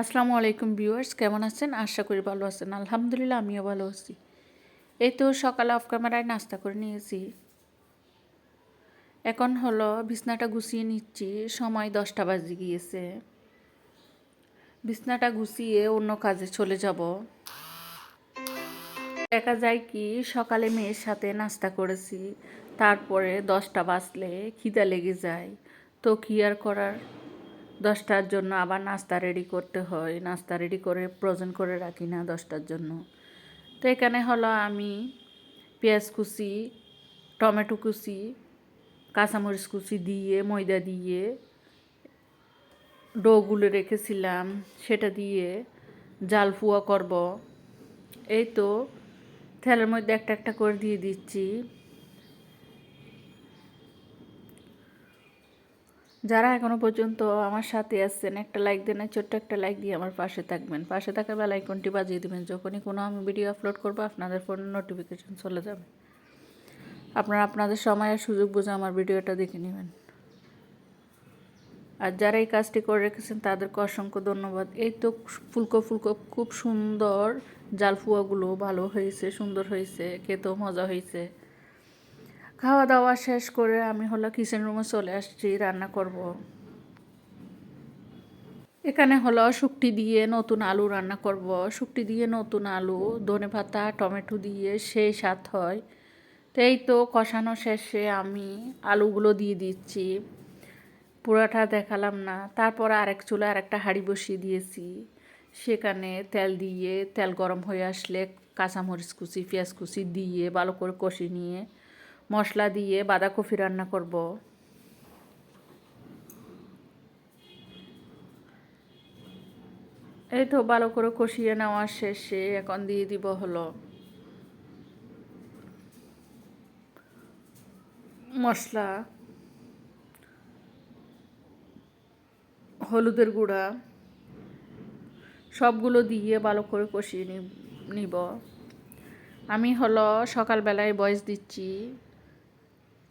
আসসালামু আলাইকুম ভিউয়ার্স, কেমন আছেন? আশা করি ভালো আছেন। আলহামদুলিল্লাহ, আমিও ভালো আছি। এই তো সকালে অফ ক্যামেরায় নাস্তা করে নিয়েছি। এখন হলো বিছনাটা গুছিয়ে নিচ্ছি। সময় দশটা বাজে গিয়েছে। বিছনাটা গুছিয়ে অন্য কাজে চলে যাব। দেখা যায় কি, সকালে মেয়ের সাথে নাস্তা করেছি। তারপরে দশটা বাজলে খিদা লেগে যায়। তো কি আর করার? দশটার জন্য আবার নাস্তা রেডি করতে হয়। নাস্তা রেডি করে প্রয়োজন করে রাখি না দশটার জন্য। তো এখানে হলো আমি পেঁয়াজ কুচি, টমেটো কুচি, কাঁচামরিচ কুচি দিয়ে, ময়দা দিয়ে ডোগুলো রেখেছিলাম। সেটা দিয়ে জাল ফুয়া করব। এই তো তেলের মধ্যে একটা একটা করে দিয়ে দিচ্ছি। যারা এখনও পর্যন্ত আমার সাথে আসছেন একটা লাইক দেন, ছোট্ট একটা লাইক দিয়ে আমার পাশে থাকবেন। পাশে থাকা বেলা আইকনটি বাজিয়ে দেবেন। যখনই কোনো আমি ভিডিও আপলোড করব, আপনাদের ফোনে নোটিফিকেশন চলে যাবে। আপনারা আপনাদের সময় আর সুযোগ বুঝে আমার ভিডিওটা দেখে নেবেন। আর যারা এই কাজটি করে রেখেছেন, তাদেরকে অসংখ্য ধন্যবাদ। এই তো ফুলকো ফুলকো খুব সুন্দর জালফুয়াগুলো ভালো হয়েছে, সুন্দর হয়েছে, খেতেও মজা হয়েছে। খাওয়া দাওয়া শেষ করে আমি হলো কিচেন রুমে চলে আসছি, রান্না করব। এখানে হলো শুকটি দিয়ে নতুন আলু রান্না করব। শুকটি দিয়ে নতুন আলু, ধনে পাতা, টমেটো দিয়ে সেই স্বাদ হয়। তো এই তো কষানো শেষে আমি আলুগুলো দিয়ে দিচ্ছি। পুরাটা দেখালাম না। তারপর আরেক চুলা আরেকটা হাঁড়ি বসিয়ে দিয়েছি। সেখানে তেল দিয়ে, তেল গরম হয়ে আসলে কাঁচামরিচ কুচি, পেঁয়াজ কুচি দিয়ে ভালো করে কষি নিয়ে মশলা দিয়ে বাঁধাকপি রান্না করব। এই তো ভালো করে কষিয়ে নেওয়ার শেষে এখন দিয়ে দিব হলো মশলা, হলুদের গুঁড়া, সবগুলো দিয়ে ভালো করে কষিয়ে নিব। আমি হলো সকালবেলায় বয়স দিচ্ছি।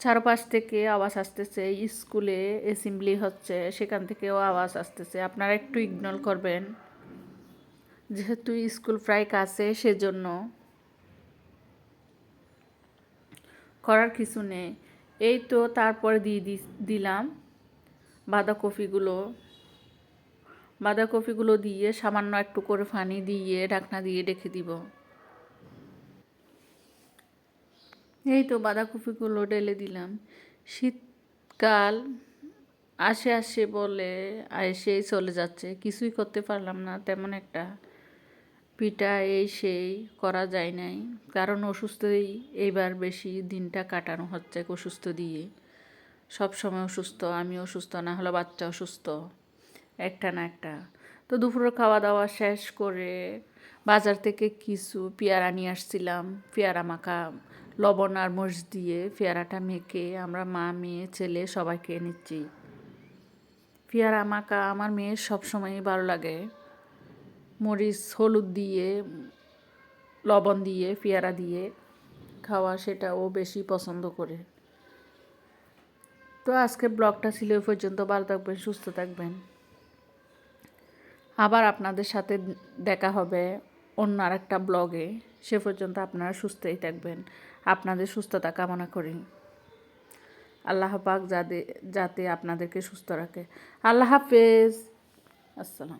চারপাশ থেকে আওয়াজ আসতেছে, স্কুলে অ্যাসেম্বলি হচ্ছে, সেখান থেকেও আওয়াজ আসতেছে। আপনারা একটু ইগনোর করবেন। যেহেতু স্কুল প্রায় কাছে, সেজন্য করার কিছু নেই। এই তো তারপরে দিয়ে দিলাম বাঁধাকপিগুলো। বাঁধাকপিগুলো দিয়ে সামান্য একটু করে ফানি দিয়ে, ঢাকনা দিয়ে রেখে দিব। এই তো বাঁধাকপিগুলো ডেলে দিলাম। শীতকাল আসে আসে বলে এসেই চলে যাচ্ছে। কিছুই করতে পারলাম না, তেমন একটা পিঠা এই সেই করা যায় নাই। কারণ অসুস্থই এইবার বেশি দিনটা কাটানো হচ্ছে অসুস্থ দিয়ে। সব সময় অসুস্থ, আমি অসুস্থ, না হলে বাচ্চা অসুস্থ। একটা না একটা। তো দুপুরের খাওয়া দাওয়া শেষ করে বাজার থেকে কিছু পেয়ারা নিয়ে আসছিলাম, পেয়ারা মাখা লবণ আর মোষ দিয়ে পেয়ারাটা মেখে আমরা মা, মেয়ে, ছেলে সবাই খেয়ে নিচ্ছি। পেয়ারা মাখা আমার মেয়ের সবসময়ই ভালো লাগে। মরিচ, হলুদ দিয়ে, লবণ দিয়ে, পেয়ারা দিয়ে খাওয়া সেটা ও বেশি পছন্দ করে। তো আজকে ব্লগটা ছিল ওই পর্যন্ত। ভালো থাকবেন, সুস্থ থাকবেন। আবার আপনাদের সাথে দেখা হবে। অন্য আরেকটা ব্লগে, সে পর্যন্ত আপনারা সুস্থই থাকবেন। আপনাদের সুস্থতা কামনা করি। আল্লাহ পাক যাতে যাতে আপনাদেরকে সুস্থ রাখে। আল্লাহ হাফেজ। আসসালাম।